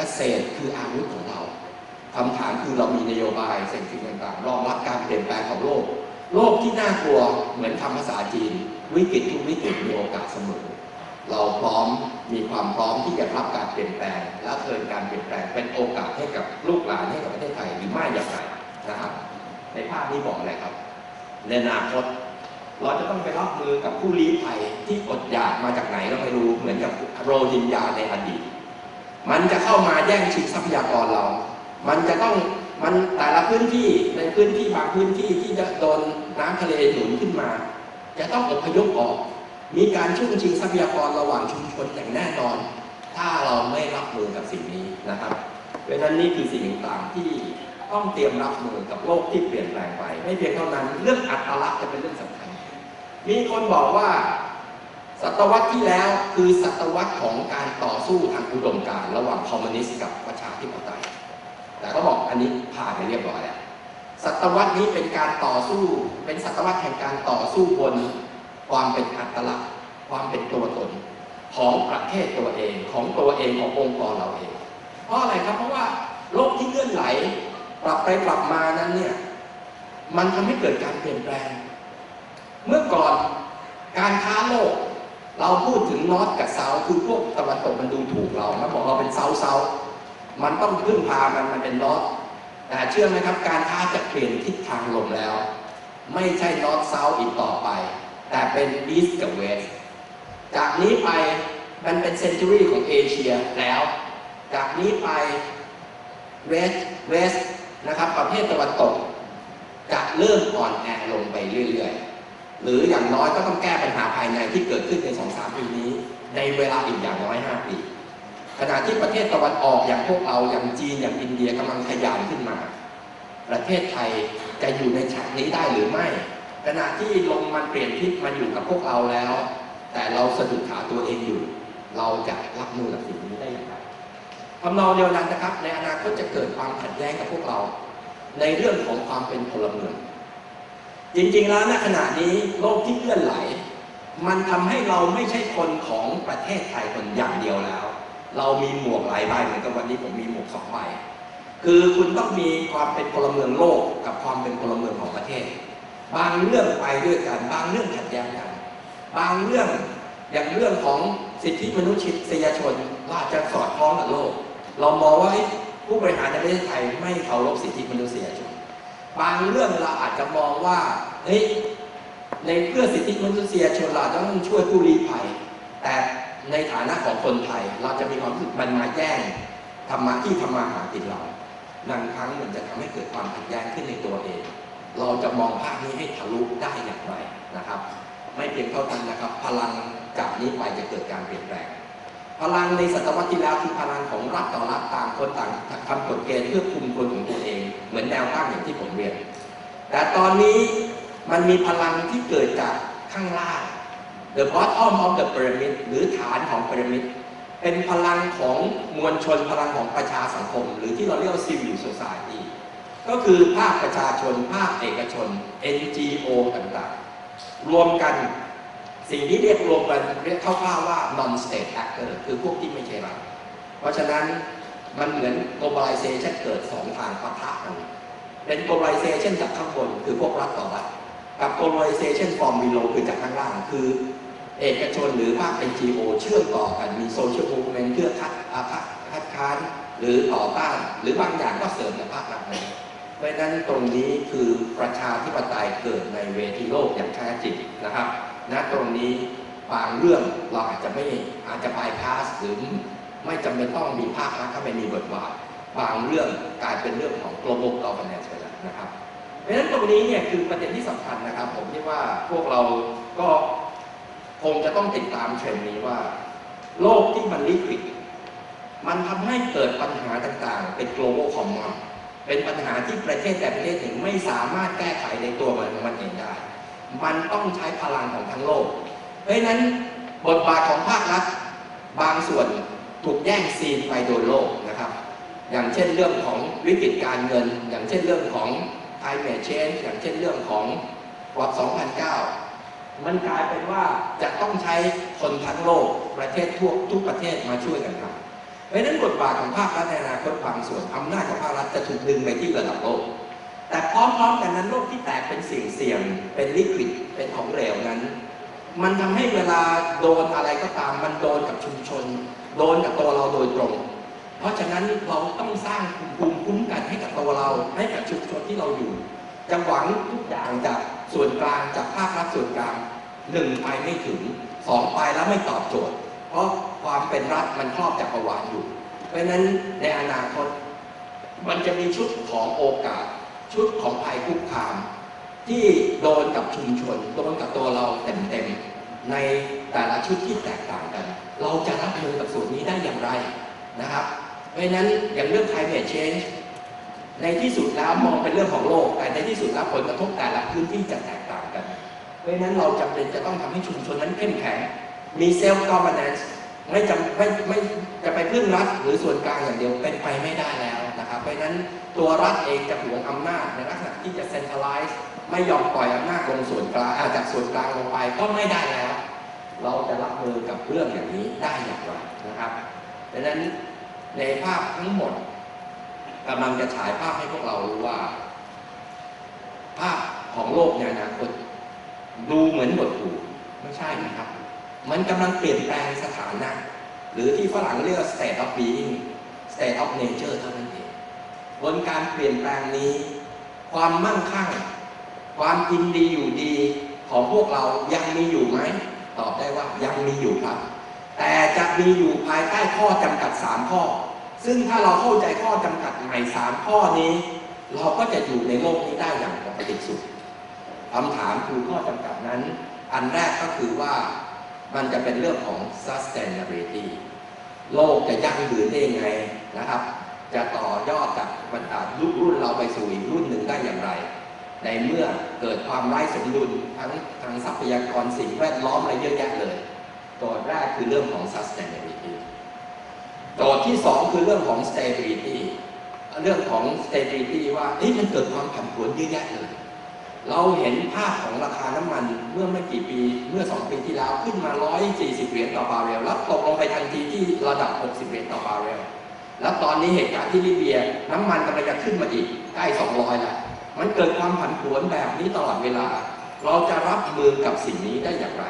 เกษตรคืออาวุธของเราคำถามคือเรามีนโยบายเศรษฐกิจต่างๆรองรับการเปลี่ยนแปลงของโลก โลกที่น่ากลัวเหมือนคำภาษาจีน วิกฤตทุกวิกฤตมีโอกาสเสมอ เราพร้อมมีความพร้อมที่จะรับการเปลี่ยนแปลง และเทินการเปลี่ยนแปลงเป็นโอกาสให้กับลูกหลานให้กับประเทศไทยหรือไม่อย่างไรนะครับในภาพนี้บอกอะไรครับ ในอนาคตเราจะต้องไปรับมือกับผู้ลี้ภัยที่อดอยากมาจากไหนเราไม่รู้เหมือนกับโรฮิงญาในอดีต มันจะเข้ามาแย่งชิงทรัพยากรเรา มันจะต้องมันแต่ละพื้นที่ในพื้นที่บางพื้นที่ที่จะโดนน้ำทะเลหนุนขึ้นมา จะต้องอพยพออก มีการช่วงชิงทรัพยากรระหว่างชุมชนอย่างแน่นอน ถ้าเราไม่รับมือกับสิ่งนี้นะครับเพราะนั้นนี่คือสิ่งต่างที่ต้องเตรียมรับมือกับโลกที่เปลี่ยนแปลงไป ไม่เพียงเท่านั้นเรื่องอัตลักษณ์จะเป็นเรื่องสำคัญ มีคนบอกว่า ศตวรรษที่แล้วคือศตวรรษของการต่อสู้ทางอุดมการระหว่างคอมมิวนิสต์กับประชาธิปไตย แต่เขาบอกอันนี้ผ่านไปเรียบร้อยแล้ว ศตวรรษนี้เป็นการต่อสู้ เป็นศตวรรษแห่งการต่อสู้บนความเป็นอัตลักษณ์ ความเป็นตัวตนของประเทศตัวเอง ของตัวเองขององค์กรเราเอง เพราะอะไรครับ เพราะว่าโลกที่เลื่อนไหลปรับไปปรับมานั้นเนี่ย มันทำให้เกิดการเปลี่ยนแปลง เมื่อก่อนการค้าโลก เราพูดถึงนอตกับเซาคือพวกตะวันตกมันดูถูกเรามันบอกเราเป็นเซาเซามันต้องพึ่งพามันมันเป็นนอตแต่เชื่อไหมครับการค้าจะเปลี่ยนทิศทางลงแล้ว ไม่ใช่นอตเซาอีกต่อไป แต่เป็นอีสกับเวสจากนี้ไปมันเป็นเซนจูรี่ของเอเชียแล้ว จากนี้ไปเวสเวสนะครับประเทศตะวันตก จะเริ่มอ่อนแอลงไปเรื่อยๆ หรืออย่างน้อยก็ต้องแก้ปัญหาภายในที่เกิดขึ้นในสองสามปีนี้ ในเวลาอีกอย่างน้อยห้าปีขณะที่ประเทศตะวันออกอย่างพวกเราอย่างจีนอย่างอินเดียกำลังขยายขึ้นมา ประเทศไทยจะอยู่ในฉากนี้ได้หรือไม่ ขณะที่ลมมันเปลี่ยนทิศมาอยู่กับพวกเราแล้ว แต่เราสะดุดขาตัวเองอยู่ เราจะรับมือกับสิ่งนี้ได้อย่างไรทำนองเดียวกันนะครับ ในอนาคตจะเกิดความขัดแย้งกับพวกเรา ในเรื่องของความเป็นพลเมือง จริงๆแล้วณขณะนี้โลกที่เคลื่อนไหล มันทำให้เราไม่ใช่คนของประเทศไทยคนอย่างเดียวแล้ว เรามีหมวกหลายใบเหมือนกับวันนี้ผมมีหมวกสองใบคือคุณต้องมีความเป็นพลเมืองโลกกับความเป็นพลเมืองของประเทศ บางเรื่องไปด้วยกัน บางเรื่องขัดแย้งกัน บางเรื่องอย่างเรื่องของสิทธิมนุษยชนเราอาจจะสอดคล้องกับโลก เรามองว่าผู้บริหารในประเทศไทยไม่เคารพสิทธิมนุษยชน บางเรื่องเราอาจจะมองว่าเฮ้ยในเพื่อสิทธิมนุษยชนเราต้องช่วยผู้ลี้ภัย แต่ในฐานะของคนไทย เราจะมีความรู้สึกมันมาแย่งธรรมะที่ทำมาหากินเราบางครั้งมันจะทำให้เกิดความขัดแย้งขึ้นในตัวเอง เราจะมองภาพนี้ให้ทะลุได้อย่างไรนะครับ ไม่เพียงเท่านั้นนะครับ พลังจากนี้ไปจะเกิดการเปลี่ยนแปลง พลังในศตวรรษที่แล้วคือพลังของรัฐต่อรัฐต่างคนต่างทำกฎเกณฑ์เพื่อคุมคนของตัวเอง เหมือนแนวตั้งอย่างที่ผมเรียน แต่ตอนนี้มันมีพลังที่เกิดจากข้างล่าง the bottom of the pyramid หรือฐานของพีระมิด เป็นพลังของมวลชนพลังของประชาสังคม หรือที่เราเรียกว่า civil society ก็คือภาคประชาชน ภาคเอกชน NGO ต่างๆ รวมกันสิ่งที่เรียกรวมกันเรียกคร่าวๆว่า non state actor คือพวกที่ไม่ใช่รัฐเพราะฉะนั้น มันเหมือน globalization เกิดสองทางปะทะกัน เป็น globalization จากข้างบนคือพวกรัฐต่อรัฐกับ globalization from below คือจากข้างล่างคือ เอกชนหรือภาค NGO เชื่อมต่อกันมี social movement เพื่อคัดอาคัดคัดค้านหรือต่อต้าน หรือบางอย่างก็เสริมกับภาครัฐนั้นเพราะฉะนั้นตรงนี้คือประชาธิปไตยเกิดในเวทีโลกอย่างแท้จริงนะครับณตรงนี้บางเรื่องเราอาจจะไม่อาจจะ bypass หรือ ไม่จำเป็นต้องมีภาครัฐเข้าไปมีบทบาทบางเรื่องกลายเป็นเรื่องของ global governance ไปแล้วนะครับเพราะฉะนั้นตรงนี้เนี่ยคือประเด็นที่สำคัญนะครับ ผมคิดว่าพวกเราก็คงจะต้องติดตามเทรนด์นี้ว่า โลกที่มันลิควิดมันทำให้เกิดปัญหาต่างๆ เป็น global common เป็นปัญหาที่ประเทศแต่ประเทศหนึ่งไม่สามารถแก้ไขในตัวมันของมันเองได้ มันต้องใช้พลังของทั้งโลก เพราะฉะนั้นบทบาทของภาครัฐบางส่วน ถูกแย่งซีนไปโดยโลกนะครับ อย่างเช่นเรื่องของวิกฤตการเงิน อย่างเช่นเรื่องของ climate change อย่างเช่นเรื่องของวับ2009 มันกลายเป็นว่าจะต้องใช้คนทั้งโลกประเทศทั่วทุกประเทศมาช่วยกันทำเพราะฉะนั้นบทบาทของภาครัฐในอนาคตบางส่วนอำนาจของภาครัฐจะถูกดึงไปที่ระดับโลก แต่พร้อมๆกันนั้นโลกที่แตกเป็นเสี่ยง เป็นลิควิดเป็นของเหลวนั้น มันทำให้เวลาโดนอะไรก็ตามมันโดนกับชุมชน โดนกับตัวเราโดยตรง เพราะฉะนั้นเราต้องสร้างภูมิคุ้มกันให้กับตัวเราให้กับชุมชนที่เราอยู่จะหวังทุกอย่างจากส่วนกลางจากภาครัฐส่วนกลางหนึ่งไปไม่ถึงสองไปแล้วไม่ตอบโจทย์ เพราะความเป็นรัฐมันครอบจักรวาลอยู่ เพราะฉะนั้นในอนาคต มันจะมีชุดของโอกาส ชุดของภัยคุกคาม ที่โดนกับชุมชนโดนกับตัวเราเต็มๆในแต่ละชุดที่แตกต่างกัน เราจะรับมือกับส่วนนี้ได้อย่างไรนะครับ เพราะฉะนั้นอย่างเรื่อง climate change ในที่สุดแล้วมองเป็นเรื่องของโลก แต่ในที่สุดแล้วผลกระทบแต่ละพื้นที่จะแตกต่างกัน เพราะฉะนั้นเราจำเป็นจะต้องทำให้ชุมชนนั้นเข้มแข็ง มี self governance ไม่จำไม่ไม่จะไปพึ่งรัฐหรือส่วนกลางอย่างเดียวเป็นไปไม่ได้แล้วนะครับ เพราะฉะนั้นตัวรัฐเองจะหวงอำนาจในลักษณะที่จะ centralize ไม่ยอมปล่อยอำนาจลงส่วนกลางจากส่วนกลางลงไปก็ไม่ได้แล้ว เราจะรับมือกับเรื่องอย่างนี้ได้อย่างไรนะครับดังนั้นในภาพทั้งหมดกำลังจะฉายภาพให้พวกเรารู้ว่า ภาพของโลกในอนาคตดูเหมือนหดหู่ไม่ใช่นะครับ มันกำลังเปลี่ยนแปลงสถานะ หรือที่ฝรั่งเรียก state of being state of nature เท่านั้นเองบนการเปลี่ยนแปลงนี้ ความมั่งคั่ง ความกินดีอยู่ดีของพวกเรายังมีอยู่ไหม ตอบได้ว่ายังมีอยู่ครับ แต่จะมีอยู่ภายใต้ข้อจำกัด 3 ข้อ ซึ่งถ้าเราเข้าใจข้อจำกัดใหม่ 3 ข้อนี้ เราก็จะอยู่ในโลกนี้ได้อย่างปกติสุขคำถามคือข้อจำกัดนั้น อันแรกก็คือว่ามันจะเป็นเรื่องของ sustainability โลกจะยั่งยืนได้ยังไงนะครับ จะต่อยอดจากบรรดารุ่นรุ่นเราไปสู่อีกรุ่นหนึ่งได้อย่างไร ในเมื่อเกิดความไร้สมดุลทั้งทางทรัพยากรสิ่งแวดล้อมอะไรเยอะแยะเลยโจทย์แรกคือเรื่องของ sustainability โจทย์ที่สองคือเรื่องของ stability เรื่องของ stability ว่าเอ๊ะมันเกิดความผันผวนเยอะแยะเลย เราเห็นภาพของราคาน้ำมันเมื่อไม่กี่ปีเมื่อ 2 ปีที่แล้วขึ้นมา 140 เหรียญต่อบาร์เรลแล้วตกลงไปทันทีที่ระดับ 60 เหรียญต่อบาร์เรลแล้วตอนนี้เหตุการณ์ที่ลิเบีย น้ำมันกำลังจะขึ้นมาอีกใกล้ 200 แล้ว มันเกิดความผันผวนแบบนี้ตลอดเวลา เราจะรับมือกับสิ่งนี้ได้อย่างไร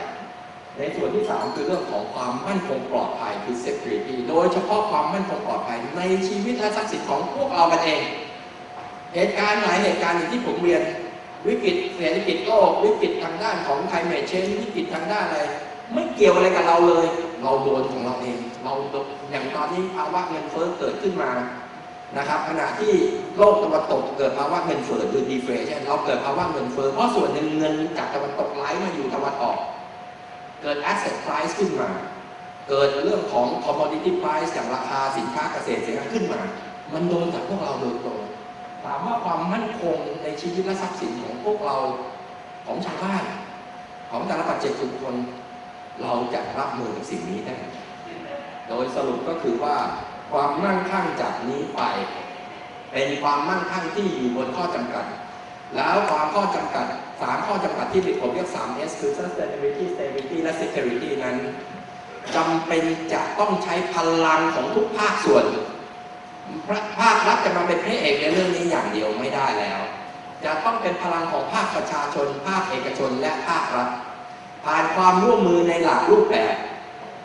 ในส่วนที่ 3 คือเรื่องของความมั่นคงปลอดภัยคือ security โดยเฉพาะความมั่นคงปลอดภัยในชีวิตและทรัพย์สินของพวกเราเอง เหตุการณ์หลายเหตุการณ์อย่างที่ผมเรียนวิกฤตเศรษฐกิจโลกวิกฤตทางด้านของไทยเมเชนวิกฤตทางด้านอะไร ไม่เกี่ยวอะไรกับเราเลย เราโดนของเราเอง เราอย่างตอนนี้ภาวะเงินเฟ้อเกิดขึ้นมา นะครับขณะที่โลกตะวันตกเกิดภาวะเงินเฟ้อคือ deflation เราเกิดภาวะเงินเฟ้อเพราะส่วนหนึ่งเงินจากตะวันตกไหลมาอยู่ตะวันออก เกิด asset price ขึ้นมา เกิดเรื่องของ commodity price อย่างราคาสินค้าเกษตรเสินค้าขึ้นมา มันโดนจากพวกเราโดยตรงถามว่าความมั่นคงในชีวิตและทรัพย์สินของพวกเราของชาวบ้านของแต่ละปัจเจกบุคคลเราจะรับมือกับสิ่งนี้ได้ โดยสรุปก็คือว่า ความมั่งคั่งจากนี้ไป เป็นความมั่งคั่งที่อยู่บนข้อจำกัด แล้วความข้อจำกัดสามข้อจำกัดที่ผมเรียก 3S คือ sustainability stability และ security นั้นจำเป็นจะต้องใช้พลังของทุกภาคส่วนภาครัฐจะมาเป็นพระเอกในเรื่องนี้อย่างเดียวไม่ได้แล้ว จะต้องเป็นพลังของภาคประชาชน ภาคเอกชนและภาครัฐผ่านความร่วมมือในหลากรูปแบบ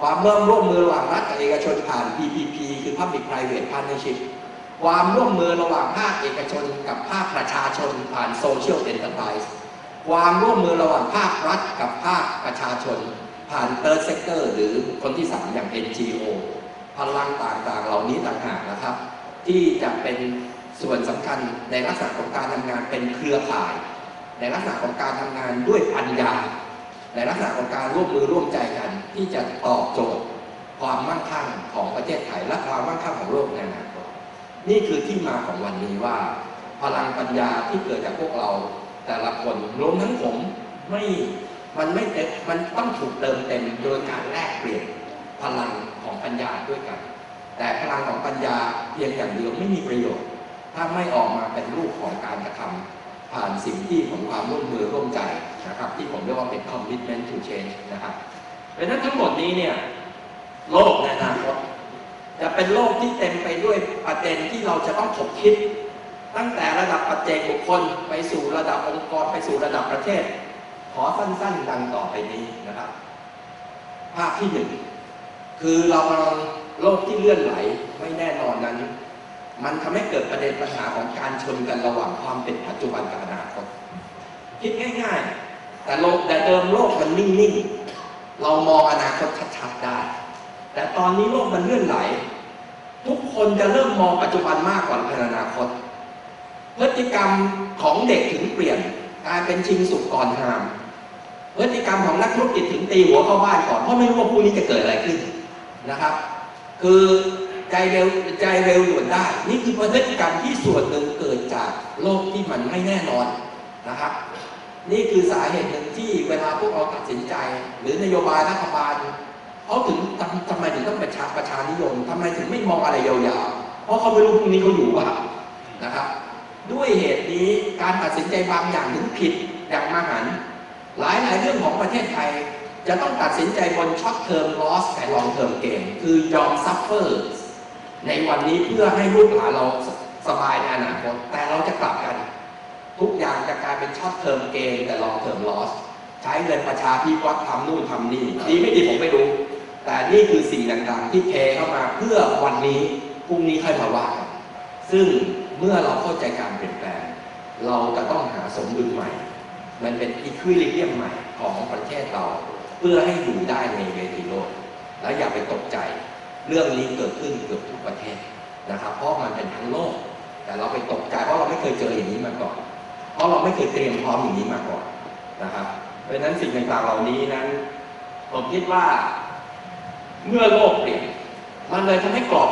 ความเริ่มร่วมมือระหว่างรัฐกับเอกชนผ่าน PPP คือ Public Private Partnership ความร่วมมือระหว่างภาคเอกชนกับภาคประชาชนผ่าน Social Enterprise ความร่วมมือระหว่างภาครัฐกับภาคประชาชน ผ่าน Third Sector หรือคนที่สามอย่าง NGO พลังต่างๆ เหล่านี้ต่างหากนะครับ ที่จะเป็นส่วนสำคัญในลักษณะของการทำงานเป็นเครือข่าย ในลักษณะของการทำงานด้วยปัญญา ในลักษณะของการร่วมมือร่วมใจกัน ที่จะตอบโจทย์ความมั่งคั่งของประเทศไทยและความมั่งคั่งของโลกในอนาคตนี่คือที่มาของวันนี้ว่า พลังปัญญาที่เกิดจากพวกเราแต่ละคนรวมทั้งผมไม่มันไม่เต็มมันต้องถูกเติมเต็มโดยการแลกเปลี่ยนพลังของปัญญาด้วยกัน แต่พลังของปัญญาเพียงอย่างเดียวไม่มีประโยชน์ ถ้าไม่ออกมาเป็นรูปของการกระทำผ่านสิ่งที่ของความร่วมมือร่วมใจ นะครับที่ผมเรียกว่าเป็น commitment to change นะครับเพราะนั้นทั้งหมดนี้เนี่ยโลกในอนาคตจะเป็นโลกที่เต็มไปด้วยประเด็นที่เราจะต้องถกคิด ตั้งแต่ระดับปัจเจกบุคคลไปสู่ระดับองค์กรไปสู่ระดับประเทศ ขอสั้นๆ ดังต่อไปนี้นะครับ ภาพที่หนึ่งคือเรากำลังโลกที่เลื่อนไหลไม่แน่นอนนั้น มันทำให้เกิดประเด็นปัญหาของการชนกันระหว่างความเป็นปัจจุบันกับอนาคตคิดง่าย ๆ แต่โลกแต่เดิมโลกมันนิ่งๆ เรามองอนาคตชัดๆได้ แต่ตอนนี้โลกมันเลื่อนไหล ทุกคนจะเริ่มมองปัจจุบันมากกว่าอนาคต พฤติกรรมของเด็กถึงเปลี่ยนกลายเป็นชิงสุกก่อนหามพฤติกรรมของนักธุรกิจถึงตีหัวเข้าบ้านก่อนเพราะไม่รู้ว่าพรุ่งนี้จะเกิดอะไรขึ้นนะครับ คือใจเร็วใจเร็วด่วนได้ นี่คือพฤติกรรมที่ส่วนหนึ่งเกิดจากโลกที่มันไม่แน่นอนนะครับ นี่คือสาเหตุหนึ่งที่เวลาพวกเราตัดสินใจ หรือนโยบายรัฐบาลเขาถึงทำทำไมถึงต้องประชาประชานิยมทำไมถึงไม่มองอะไรยาวๆ เพราะเขาไม่รู้พรุ่งนี้เขาอยู่ว่านะครับด้วยเหตุนี้การตัดสินใจบางอย่างถึงผิดอย่างมหันหลายหลายๆเรื่องของประเทศไทย จะต้องตัดสินใจบนช็อตเทอมลอสแต่ลองเทอมเกมคือยอมซัฟเฟอร์ในวันนี้เพื่อให้ลูกหลานเราสบายในอนาคตแต่เราจะกลับกัน ทุกอย่างจะกลายเป็นช็อตเทอมเกมแต่ลองเทอมลอสใช้เงินประชาพิวัตรทำนู่นทำนี่ดีไม่ดีผมไม่รู้ แต่นี่คือสิ่งต่างๆที่เทเข้ามาเพื่อวันนี้พรุ่งนี้ค่อยมาว่ากันซึ่งเมื่อเราเข้าใจการเปลี่ยนแปลง เราจะต้องหาสมดุลใหม่ มันเป็นอีควิลิเบียมใหม่ของประเทศเรา เพื่อให้อยู่ได้ในเวทีโลก แล้วอย่าไปตกใจ เรื่องนี้เกิดขึ้นเกือบทุกประเทศนะครับ เพราะมันเป็นทั้งโลก แต่เราไปตกใจเพราะเราไม่เคยเจออย่างนี้มาก่อน เพราะเราไม่เคยเตรียมพร้อมอย่างนี้มาก่อนนะครับ เพราะฉะนั้นสิ่งต่างๆเหล่านี้นั้น ผมคิดว่าเมื่อโลกเปลี่ยนมันเลยทำให้กรอบ